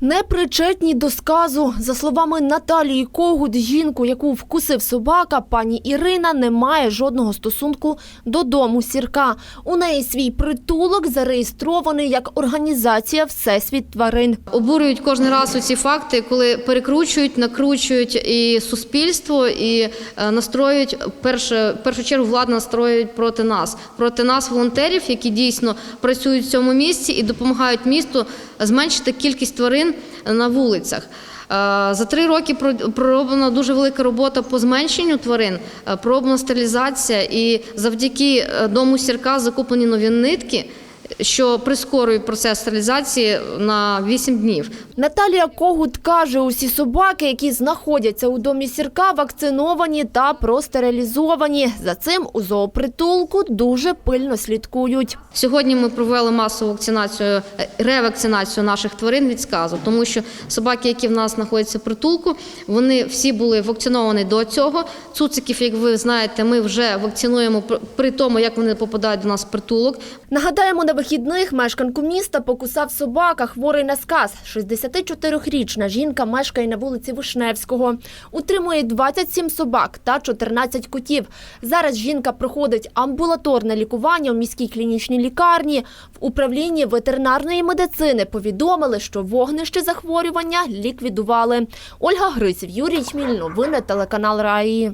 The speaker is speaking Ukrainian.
Непричетні до сказу. За словами Наталії Когут, жінку, яку вкусив собака, пані Ірина не має жодного стосунку до дому сірка. У неї свій притулок зареєстрований як організація Всесвіт тварин. Обурюють кожен раз ці факти, коли перекручують, накручують і суспільство, і е, настроюють перше, першу чергу владу настроюють проти нас, проти нас, волонтерів, які дійсно працюють в цьому місці і допомагають місту зменшити кількість тварин на вулицях. Е, За три роки пророблена дуже велика робота по зменшенню тварин, пробна пророблена стерилізація, і завдяки е, дому сірка закуплені нові нитки, що прискорюють процес стерилізації на 8 днів. Наталія Когут каже, усі собаки, які знаходяться у домі сірка, вакциновані та простерилізовані. За цим у зоопритулку дуже пильно слідкують. Сьогодні ми провели масову вакцинацію, ревакцинацію наших тварин від сказу, тому що собаки, які в нас знаходяться в притулку, вони всі були вакциновані до цього. Цуциків, як ви знаєте, ми вже вакцинуємо при тому, як вони попадають до нас в притулок. Нагадаємо, на вихідних мешканку міста покусав собака, хворий на сказ. 64-річна жінка мешкає на вулиці Вишневського. Утримує 27 собак та 14 котів. Зараз жінка проходить амбулаторне лікування у міській клінічній лікарні. В управлінні ветеринарної медицини повідомили, що вогнище захворювання ліквідували. Ольга Гриців, Юрій Чміль, новини телеканал Раї.